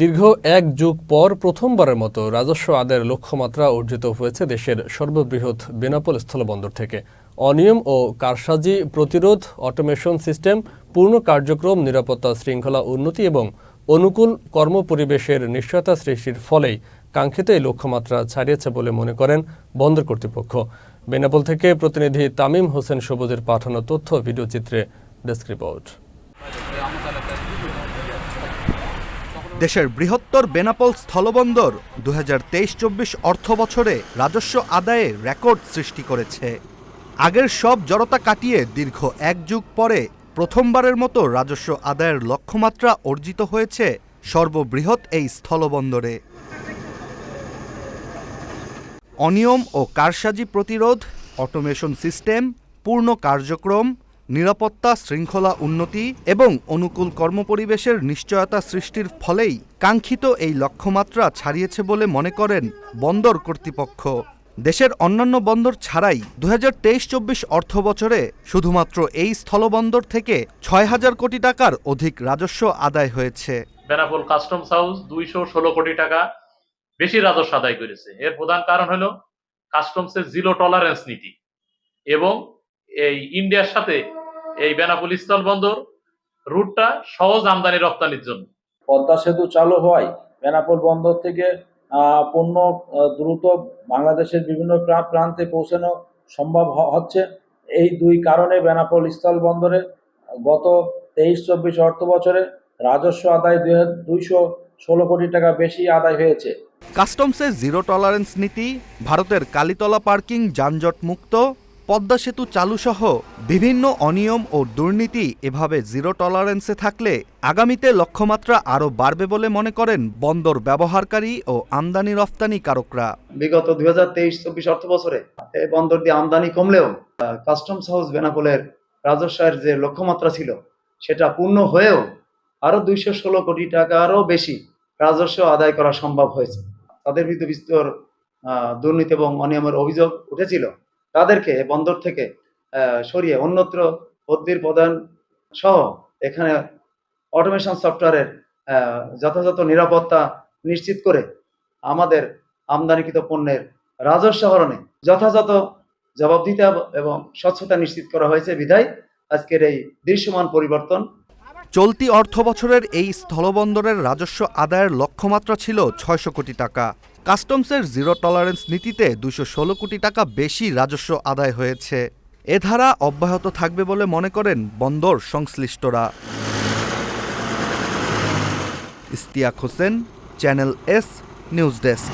দীর্ঘ এক যুগ পর প্রথমবারের মতো রাজস্ব আদায়ের লক্ষ্যমাত্রা অর্জিত হয়েছে দেশের সর্ববৃহৎ বেনাপোল স্থলবন্দর থেকে। অনিয়ম ও কারসাজি প্রতিরোধ, অটোমেশন সিস্টেম, পূর্ণ কার্যক্রম, নিরাপত্তা শৃঙ্খলা উন্নতি এবং অনুকূল কর্মপরিবেশের নিশ্চয়তা সৃষ্টির ফলেই কাঙ্ক্ষিত এই লক্ষ্যমাত্রা ছাড়িয়েছে বলে মনে করেন বন্দর কর্তৃপক্ষ। বেনাপোল থেকে প্রতিনিধি তামিম হোসেন সবুজের পাঠানো তথ্য ভিডিওচিত্রে ডেস্ক রিপোর্ট। দেশের বৃহত্তর বেনাপোল স্থলবন্দর দু হাজার তেইশ চব্বিশ অর্থ বছরে রাজস্ব আদায়ে রেকর্ড সৃষ্টি করেছে। আগের সব জড়তা কাটিয়ে দীর্ঘ এক যুগ পরে প্রথমবারের মতো রাজস্ব আদায়ের লক্ষ্যমাত্রা অর্জিত হয়েছে সর্ববৃহৎ এই স্থলবন্দরে। অনিয়ম ও কারসাজি প্রতিরোধ, অটোমেশন সিস্টেম, পূর্ণ কার্যক্রম নিরাপত্তা, শৃঙ্খলা উন্নতি এবং অনুকূল কর্মপরিবেশের নিশ্চয়তা সৃষ্টির ফলেই কাঙ্ক্ষিত এই লক্ষ্যমাত্রা ছাড়িয়েছে বলে মনে করেন বন্দর কর্তৃপক্ষ। দেশের অন্যান্য বন্দর ছাড়াই দু হাজার তেইশ চব্বিশ অর্থ বছরে শুধুমাত্র এই স্থলবন্দর থেকে ছয় হাজার কোটি টাকার অধিক রাজস্ব আদায় হয়েছে। বেনাপোল কাস্টমস হাউস দুইশো ষোলো কোটি টাকা বেশি রাজস্ব আদায় করেছে। এর প্রধান কারণ হলো কাস্টমসের জিরো টলারেন্স নীতি এবং এই ইন্ডিয়ার সাথে এই বেনাপোল স্থল বন্দর রুটটা সহজ আমদানি রপ্তানির জন্য। পদ্মা সেতু চালু হওয়ায় বেনাপোল বন্দর থেকে পণ্য দ্রুত বাংলাদেশের বিভিন্ন প্রা- প্রান্তে পৌঁছানো সম্ভব হ- হচ্ছে। এই দুই কারণে বেনাপোল স্থল বন্দরে গত তেইশ চব্বিশ অর্থ বছরে রাজস্ব আদায় দুইশো ষোলো কোটি টাকা বেশি আদায় হয়েছে। কাস্টমসের জিরো টলারেন্স নীতি ভারতের কালীতলা পার্কিং যানজট মুক্ত পদ্মা সেতু চালুসহ বিভিন্ন অনিয়ম ও দুর্নীতি এভাবে জিরো টলারেন্সে থাকলে আগামীতে লক্ষ্যমাত্রা আরও বাড়বে বলে মনে করেন বন্দর ব্যবহারকারী ও আমদানি রফতানিকারকরা বিগত দুই হাজার তেইশ চব্বিশ অর্থ বছরে এই বন্দর দিয়ে আমদানি কমলেও কাস্টমস হাউস বেনাপোলের রাজস্বের যে লক্ষ্যমাত্রা ছিল, সেটা পূর্ণ হয়েও আরও দুইশো ষোলো কোটি টাকারও বেশি রাজস্ব আদায় করা সম্ভব হয়েছে। তাদের বিরুদ্ধে বিস্তর দুর্নীতি এবং অনিয়মের অভিযোগ উঠেছিল। তাদেরকে বন্দর থেকে সরিয়ে অন্যত্র বদলির প্রদান সহ এখানে অটোমেশন সফটওয়্যারের যথাযথ নিরাপত্তা নিশ্চিত করে আমাদের আমদানিকৃত পণ্যের রাজস্ব হরণে যথাযথ জবাবদিহিতা এবং স্বচ্ছতা নিশ্চিত করা হয়েছে। বিধায় আজকের এই দৃশ্যমান পরিবর্তন। চলতি অর্থ বছরের এই স্থলবন্দরের রাজস্ব আদায়ের লক্ষ্যমাত্রা ছিল ছয়শো কোটি টাকা। কাস্টমসের জিরো টলারেন্স নীতিতে দুশো ষোলো কোটি টাকা বেশি রাজস্ব আদায় হয়েছে। এ ধারা অব্যাহত থাকবে বলে মনে করেন বন্দর সংশ্লিষ্টরা। Istiak Hossain, channel S, news desk.